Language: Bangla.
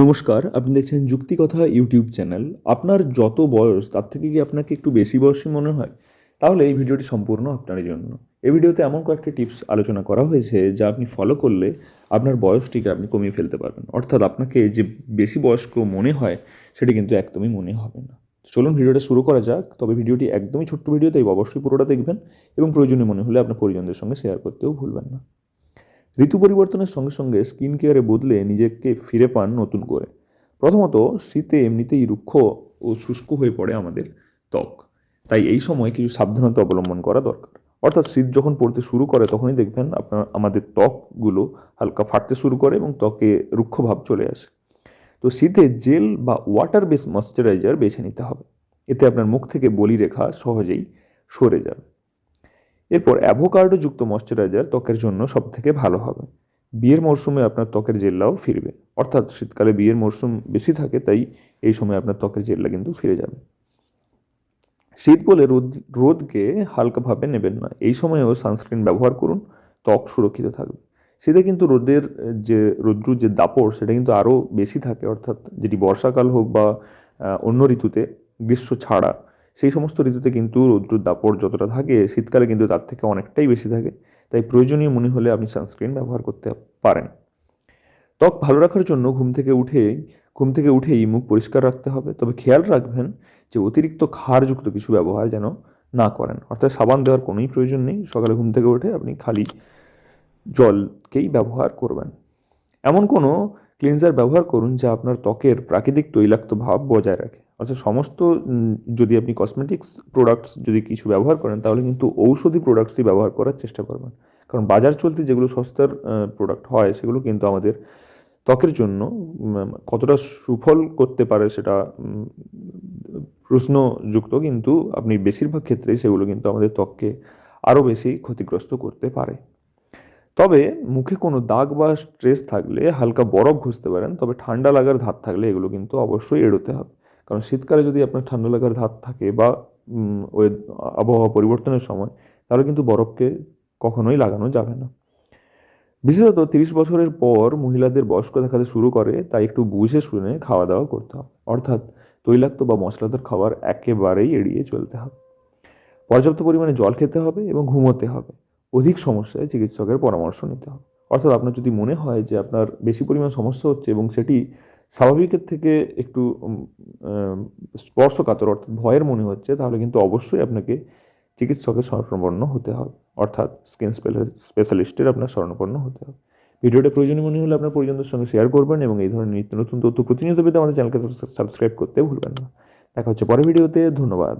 নমস্কার, আপনি দেখছেন যুক্তি কথা ইউটিউব চ্যানেল। আপনার যত বয়স, তার থেকে কি আপনাকে একটু বেশি বয়সী মনে হয়? তাহলে এই ভিডিওটি সম্পূর্ণ আপনার জন্য। এই ভিডিওতে এমন কয়েকটি টিপস আলোচনা করা হয়েছে, যা আপনি ফলো করলে আপনার বয়সটিকে আপনি কমিয়ে ফেলতে পারবেন। অর্থাৎ আপনাকে যে বেশি বয়স্ক মনে হয়, সেটি কিন্তু একদমই মনে হবে না। চলুন ভিডিওটা শুরু করা যাক। তবে ভিডিওটি একদমই ছোট্ট ভিডিও তাই অবশ্যই পুরোটা দেখবেন এবং প্রয়োজনীয় মনে হলে আপনার পরিজনদের সঙ্গে শেয়ার করতেও ভুলবেন না। ঋতু পরিবর্তনের সঙ্গে সঙ্গে স্কিন কেয়ারে বদলে নিজেকে ফিরে পান নতুন করে। প্রথমত, শীতে এমনিতেই রুক্ষ ও শুষ্ক হয়ে পড়ে আমাদের ত্বক। তাই এই সময় কিছু সাবধানতা অবলম্বন করা দরকার। অর্থাৎ শীত যখন পড়তে শুরু করে, তখনই দেখবেন আপনার, আমাদের ত্বকগুলো হালকা ফাটতে শুরু করে এবং ত্বকে রুক্ষ ভাব চলে আসে। তো শীতে জেল বা ওয়াটার বেস ময়শ্চারাইজার বেছে নিতে হবে। এতে আপনার মুখ থেকে বলি রেখা সহজেই সরে যাবে। এরপর অ্যাভোকার্ডো যুক্ত ময়শ্চারাইজার ত্বকের জন্য সব থেকে ভালো হবে। বিয়ের মরশুমে আপনার ত্বকের জেল্লাও ফিরবে। অর্থাৎ শীতকালে বিয়ের মরশুম বেশি থাকে, তাই এই সময় আপনার ত্বকের জেল্লা কিন্তু ফিরে যাবে। শীত বলে রোদ, রোদকে হালকাভাবে নেবেন না। এই সময়েও সানস্ক্রিন ব্যবহার করুন, ত্বক সুরক্ষিত থাকবে। শীতে কিন্তু রোদের যে, রৌদ্রুর যে দাপড় সেটা কিন্তু আরও বেশি থাকে। অর্থাৎ যেটি বর্ষাকাল হোক বা অন্য ঋতুতে গ্রীষ্ম ছাড়া সেই সমস্ত ঋতুতে কিন্তু রৌদ্রুর দাপড় যতটা থাকে, শীতকালে কিন্তু তার থেকে অনেকটাই বেশি থাকে। তাই প্রয়োজনীয় মনে হলে আপনি সানস্ক্রিন ব্যবহার করতে পারেন। ত্বক ভালো রাখার জন্য ঘুম থেকে উঠে, ঘুম থেকে উঠেই মুখ পরিষ্কার রাখতে হবে। তবে খেয়াল রাখবেন যে অতিরিক্ত ক্ষারযুক্ত কিছু ব্যবহার যেন না করেন। অর্থাৎ সাবান দেওয়ার কোনোই প্রয়োজন নেই। সকালে ঘুম থেকে উঠে আপনি খালি জলকেই ব্যবহার করবেন। এমন কোনো ক্লিনজার ব্যবহার করুন যা আপনার ত্বকের প্রাকৃতিক তৈলাক্ত ভাব বজায় রাখে। অর্থাৎ সমস্ত যদি আপনি কসমেটিক্স প্রোডাক্টস যদি কিছু ব্যবহার করেন, তাহলে কিন্তু ঔষধি প্রোডাক্টসই ব্যবহার করার চেষ্টা করবেন। কারণ বাজার চলতে যেগুলো সস্তার প্রোডাক্ট হয়, সেগুলো কিন্তু আমাদের ত্বকের জন্য কতটা সুফল করতে পারে সেটা প্রশ্নযুক্ত, কিন্তু আপনি বেশিরভাগ ক্ষেত্রেই সেগুলো কিন্তু আমাদের ত্বককে আরও বেশি ক্ষতিগ্রস্ত করতে পারে। তবে মুখে কোনো দাগ বা স্ট্রেস থাকলে হালকা বরফ ঘষতে পারেন, তবে ঠান্ডা লাগার ধাত থাকলে এগুলো কিন্তু অবশ্যই এড়োতে হবে। কারণ শীতকালে যদি আপনার ঠান্ডা লাগার ধাত থাকে বা ওই আবহাওয়া পরিবর্তনের সময়, তাহলে কিন্তু বরফকে কখনোই লাগানো যাবে না। বিশেষত তিরিশ বছরের পর মহিলাদের বয়স্ক দেখাতে শুরু করে, তাই একটু বুঝে শুনে খাওয়া দাওয়া করতে হবে। অর্থাৎ তৈলাক্ত বা মশলাদার খাবার একেবারেই এড়িয়ে চলতে হবে। পর্যাপ্ত পরিমাণে জল খেতে হবে এবং ঘুমোতে হবে। অধিক সমস্যায় চিকিৎসকের পরামর্শ নিতে হবে। অর্থাৎ আপনার যদি মনে হয় যে আপনার বেশি পরিমাণ সমস্যা হচ্ছে এবং সেটি স্বাভাবিকের থেকে একটু স্পর্শকাতর অর্থাৎ ভয়ের মনে হচ্ছে, তাহলে কিন্তু অবশ্যই আপনাকে চিকিৎসকের শরণাপন্ন হতে হবে। অর্থাৎ স্কিন স্পেশালিস্টের আপনার শরণাপন্ন হতে হবে। ভিডিওটা প্রয়োজনীয় মনে হলে আপনার পরিজনদের সঙ্গে শেয়ার করবেন এবং এই ধরনের নিত্য নতুন তথ্য প্রতিনিয়ত পেতে আমাদের চ্যানেলকে সাবস্ক্রাইব করতে ভুলবেন না। দেখা হচ্ছে পরের ভিডিওতে, ধন্যবাদ।